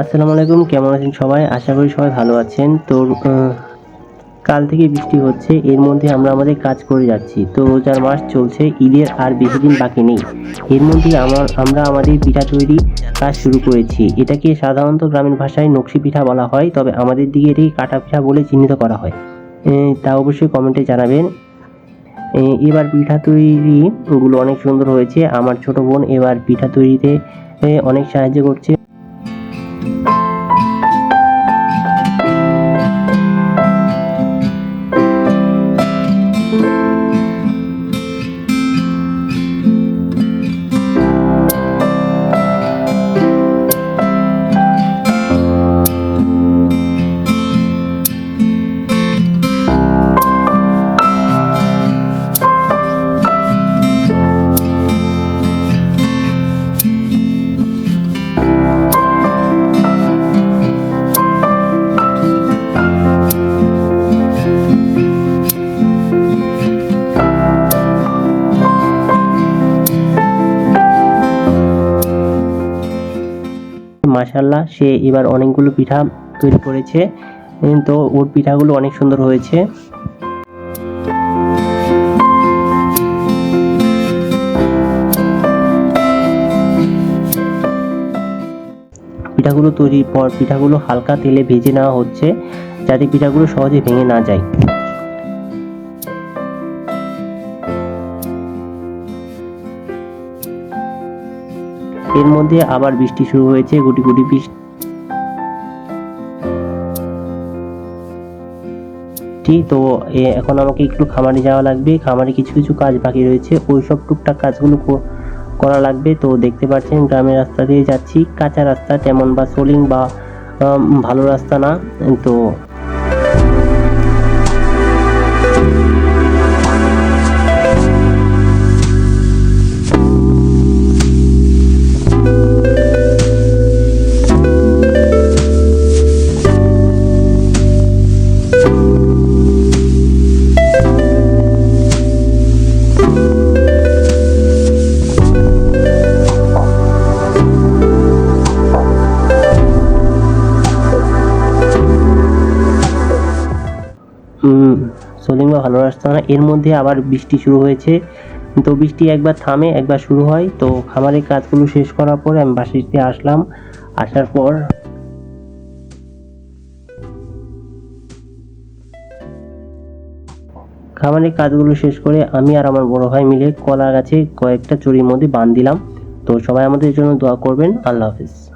আসসালামু আলাইকুম, কেমন আছেন সবাই? আশা করি সবাই ভালো আছেন। তো কাল থেকে বৃষ্টি হচ্ছে, এর মধ্যে আমরা আমাদের কাজ করে যাচ্ছি। তো, রোজার মাস চলছে, ঈদের আর বেশি দিন বাকি নেই। এর মধ্যে আমার, আমরা আমাদের পিঠা তৈরি কাজ শুরু করেছি। এটাকে সাধারণত গ্রামীণ ভাষায় নকশি পিঠা বলা হয়, তবে আমাদের দিকে এটাকে কাটা পিঠা বলে চিহ্নিত করা হয়। তা অবশ্যই কমেন্টে জানাবেন। এবার পিঠা তৈরিগুলো অনেক সুন্দর হয়েছে। আমার ছোট বোন এবার পিঠা তৈরিতে অনেক সাহায্য করছে। Bye. মাশাল্লাহ সে এবার অনেকগুলো পিঠা তৈরি করেছে। তো ওর পিঠাগুলো অনেক সুন্দর হয়েছে। পিঠাগুলো তৈরির পর পিঠাগুলো হালকা তেলে ভেজে নেওয়া হচ্ছে, যাতে পিঠাগুলো সহজে ভেঙে না যায়। এর মধ্যে আবার বৃষ্টি শুরু হয়েছে, গুটি গুটি বৃষ্টি। তো এখন আমাকে একটু খামারে যাওয়া লাগবে, খামারে কিছু কিছু কাজ বাকি রয়েছে, ওই সব টুকটাক কাজগুলো করা লাগবে। তো দেখতে পাচ্ছেন, গ্রামের রাস্তা দিয়ে যাচ্ছি, কাঁচা রাস্তা, তেমন বা সোলিং বা ভালো রাস্তা না। তো উম, সোলিং ভালো রাস্তা না। এর মধ্যে আবার বৃষ্টি শুরু হয়েছে। তো বৃষ্টি একবার থামে একবার শুরু হয়। তো খামারের কাজগুলো শেষ করার পর আমি বাসিতে আসলাম। আসার পর খামারের কাজগুলো শেষ করে আমি আর আমার বড় ভাই মিলে কলা গাছে কয়েকটা চুরির মধ্যে বান দিলাম। তো সবাই আমাদের জন্য দোয়া করবেন। আল্লাহ হাফিজ।